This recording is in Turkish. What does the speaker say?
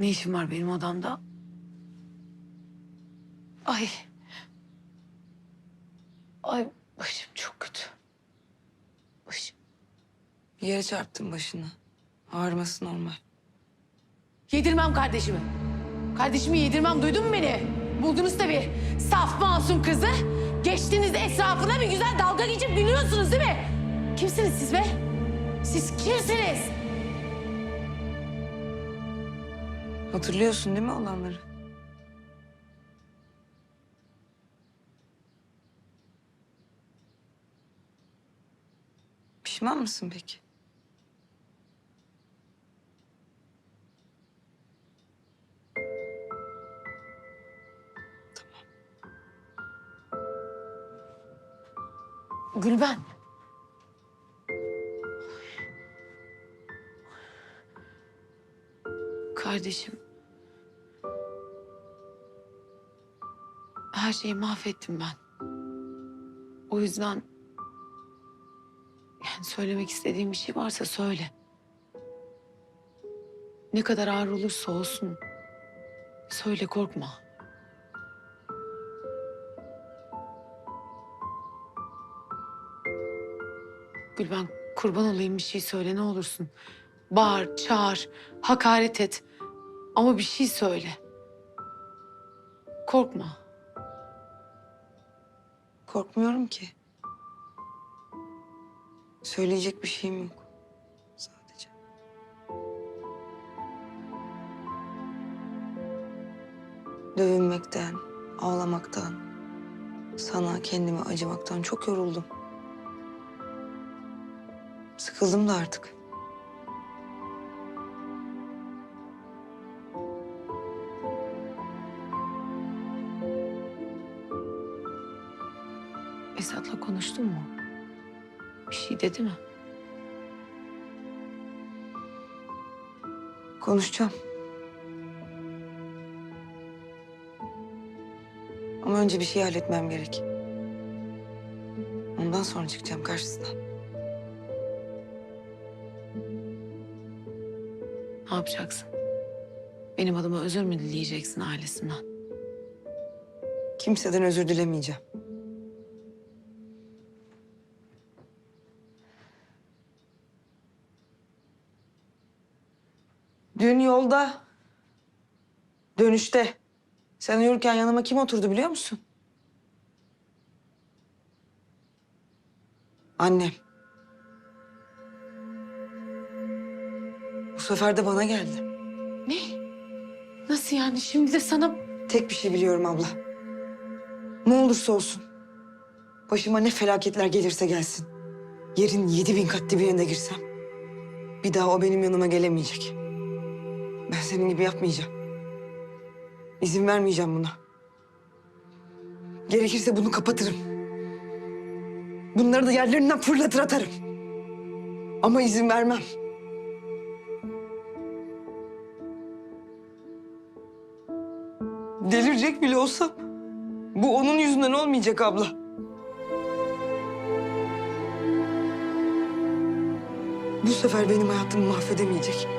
Ne işin var benim odamda? Ay. Ay başım çok kötü. Başım. Bir yere çarptın başını. Ağrıması normal. Yedirmem kardeşimi. Kardeşimi yedirmem duydun mu beni? Buldunuz tabii. Saf masum kızı. Geçtiniz etrafına bir güzel dalga geçip gülüyorsunuz değil mi? Kimsiniz siz be? Siz kimsiniz? Hatırlıyorsun değil mi olanları? Pişman mısın peki? Gülben. Kardeşim. Her şeyi mahvettim ben. O yüzden... Yani söylemek istediğim bir şey varsa söyle. Ne kadar ağır olursa olsun. Söyle korkma. Gülben kurban olayım bir şey söyle ne olursun. Bağır, çağır, hakaret et. Ama bir şey söyle. Korkma. Korkmuyorum ki. Söyleyecek bir şeyim yok. Sadece. Dövünmekten, ağlamaktan, sana kendime acımaktan çok yoruldum. Sıkıldım da artık. Esat'la konuştun mu? Bir şey dedi mi? Konuşacağım. Ama önce bir şey halletmem gerek. Ondan sonra çıkacağım karşısına. Ne yapacaksın? Benim adıma özür mü dileyeceksin ailesinden? Kimseden özür dilemeyeceğim. Dün yolda, dönüşte sen uyurken yanıma kim oturdu biliyor musun? Annem. Bu sefer de bana geldi. Ne? Nasıl yani? Şimdi de sana... Tek bir şey biliyorum abla. Ne olursa olsun. Başıma ne felaketler gelirse gelsin. Yerin yedi bin kat dibine girsem. Bir daha o benim yanıma gelemeyecek. Ben senin gibi yapmayacağım. İzin vermeyeceğim buna. Gerekirse bunu kapatırım. Bunları da yerlerinden fırlatır atarım. Ama izin vermem. Delirecek bile olsam bu onun yüzünden olmayacak abla. Bu sefer benim hayatımı mahvedemeyecek.